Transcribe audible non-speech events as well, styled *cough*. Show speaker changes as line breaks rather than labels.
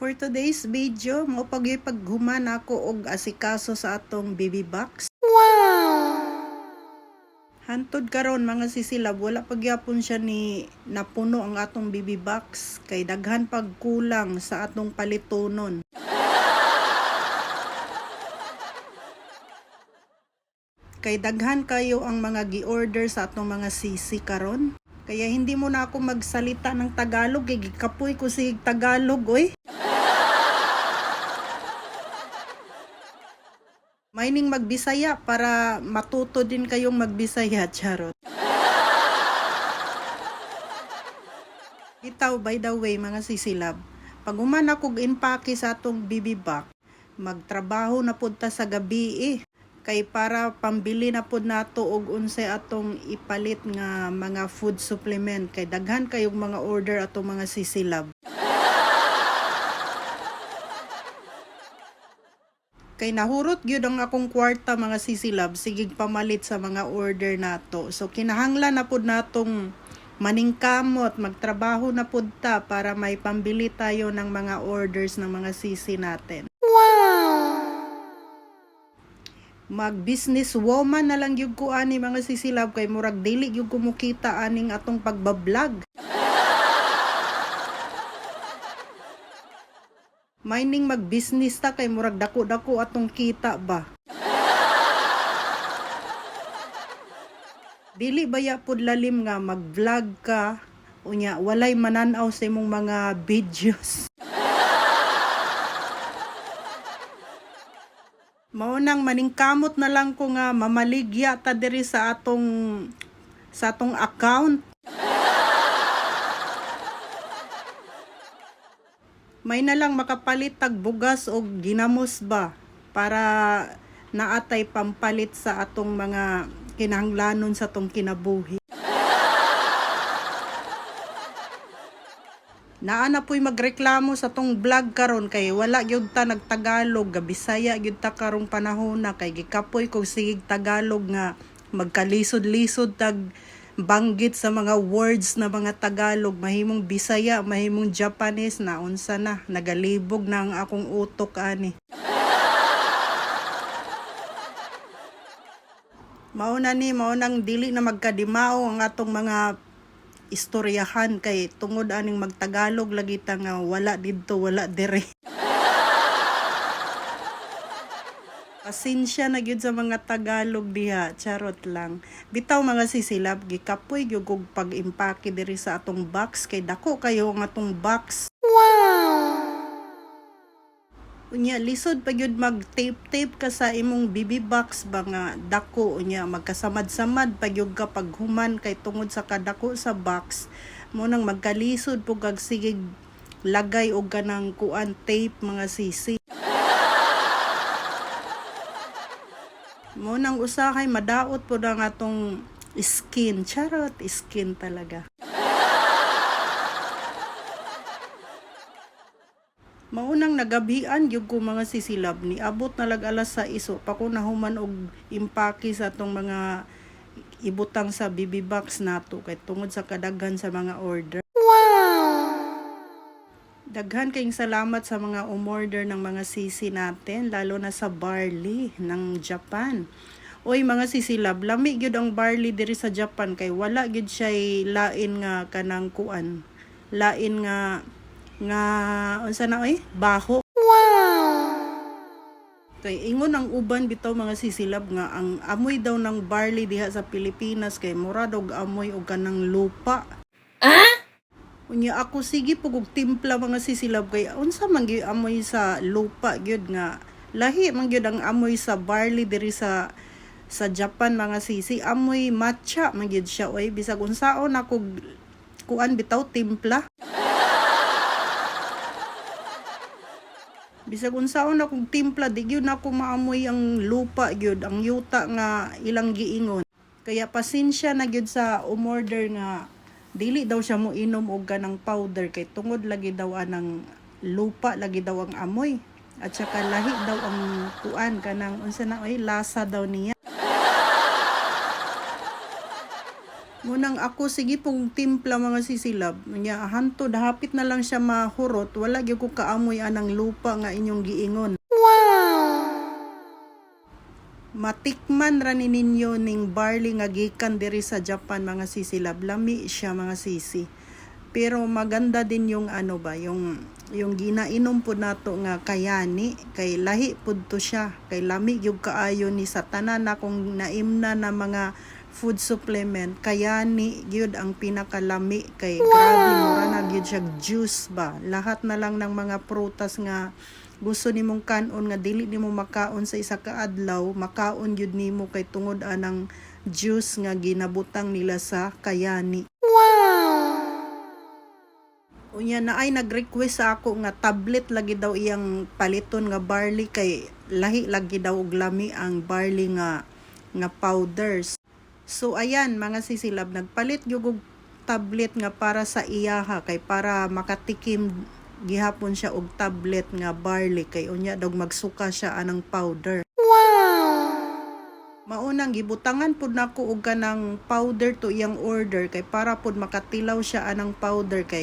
For today's video, mo pagay paghuman ako og asikaso sa atong baby box. Hantod karon mga sisilab, wala pagyapon siya ni napuno ang atong baby box kay daghan pagkulang sa atong palitonon. Kay daghan kayo ang mga gi-order sa atong mga sisi karon. Kaya hindi mo na ako magsalita ng Tagalog, kay gikapoy ko si Tagalog, oy. Mining magbisaya para matuto din kayong magbisaya, charot. *laughs* Bitaw, by the way, mga sisilab, pag uman ako inpake sa atong bibibak, magtrabaho na punta sa gabi eh. Kay para pambili na pud nato og unsay atong ipalit nga mga food supplement kay daghan kayong mga order atong mga sisilab. Kay nahurot gyud ang akong kwarta mga sisilab sigig pamalit sa mga order nato. So kinahanglan na pud natong maningkamot, magtrabaho na pud ta para may pambili tayo ng mga orders ng mga sisi natin. Mag-business woman na lang yung ko ani mga sisilab kay murag dili yung kumukita aning atong pagbablog. Mining mag-business ta kay murag dako-dako atong kita ba. Dili baya pud lalim nga mag-vlog ka unya walay mananaw sa imong mga videos. Mao nang maningkamot na lang ko nga mamaligya ta diri sa atong sa atong account. May na lang makapalit tag bugas o ginamos ba para naatay pampalit sa atong mga kinahanglanon sa atong kinabuhi. *laughs* Naa na po'y magreklamo sa tong vlog karon kay wala gyud ta nagtagalog gabisaya gyud ta karong panahon na kay gikapoy kog sigig tagalog nga magkalisod-lisod tag banggit sa mga words na mga tagalog mahimong bisaya mahimong japanese na unsa na nagalibog na ang akong utok ani Mao na ni mao nang dili na magkadimao ang atong mga istoryahan kay tungod aning magtagalog lagi ta nga wala didto wala dire. Pasensya na gyud sa mga Tagalog diha, charot lang. Bitaw mga sisilab gikapoy gyud og pag-impake diri sa atong box kay dako kayo ang atong box. Unya lisod pa gyud mag tape tape ka sa imong BB box ba nga dako unya magkasamad-samad pa gyud ka paghuman kay tungod sa kadako sa box mo nang magkalisod po kag sigig lagay og kanang kuan tape mga sisi. Mo nang usahay madaot po ang atong skin. Charot, skin talaga. Maunang nagabian gyud ko mga sisilab ni abot na lag alas sa iso pa ko nahuman og impake sa tong mga ibutang sa BB box nato kay tungod sa kadaghan sa mga order. Daghan kayong salamat sa mga umorder ng mga sisi natin, lalo na sa barley ng Japan. Oy mga sisilab, lami gyud ang barley diri sa Japan kay wala gyud siya lain nga kanang kuan. Lain nga nga unsa na oy? Baho. Kay ingon ang uban bitaw mga sisilab nga ang amoy daw ng barley diha sa Pilipinas kay mura dog amoy og kanang lupa. Unya ako sige pugog timpla mga sisilab kay unsa man amoy sa lupa gyud nga lahi man gyud ang amoy sa barley diri sa sa Japan mga sisi. Amoy matcha man gyud siya oy. Bisag unsaon ako kuan bitaw timpla. *laughs* Bisag unsaon akong timpla di gyud na ako maamoy ang lupa gyud ang yuta nga ilang giingon. Kaya pasensya na gyud sa umorder nga dili daw siya mo inom og ganang powder kay tungod lagi daw anang lupa lagi daw ang amoy at saka lahi daw ang kuan kanang unsa na ay lasa daw niya Munang ako sige pong timpla mga sisilab. Nya hanto dahapit na lang siya mahurot, wala gyud ko kaamoy anang lupa nga inyong giingon. Matikman ra ni ninyo ning barley nga gikan diri sa Japan mga sisilab. Lami siya mga sisi. Pero maganda din yung ano ba, yung yung ginainom po nato nga kayani kay lahi pud to siya kay lami gyud kaayo ni sa tanan na kung naimna na mga food supplement. Kayani gyud ang pinakalami kay grabe mura na gyud siya juice ba? Lahat na lang ng mga prutas nga gusto nimong kanon nga dili nimo makaon sa isa ka adlaw makaon gyud nimo kay tungod anang juice nga ginabutang nila sa kayani. Unya na ay nag-request sa ako nga tablet lagi daw iyang paliton nga barley kay lahi lagi daw og lami ang barley nga nga powders. So ayan mga sisilab nagpalit gyud tablet nga para sa iyaha kay para makatikim gihapon siya og tablet nga barley kay unya daw magsuka siya anang powder. Maunang gibutangan pud nako og kanang powder to iyang order kay para pud makatilaw siya anang powder kay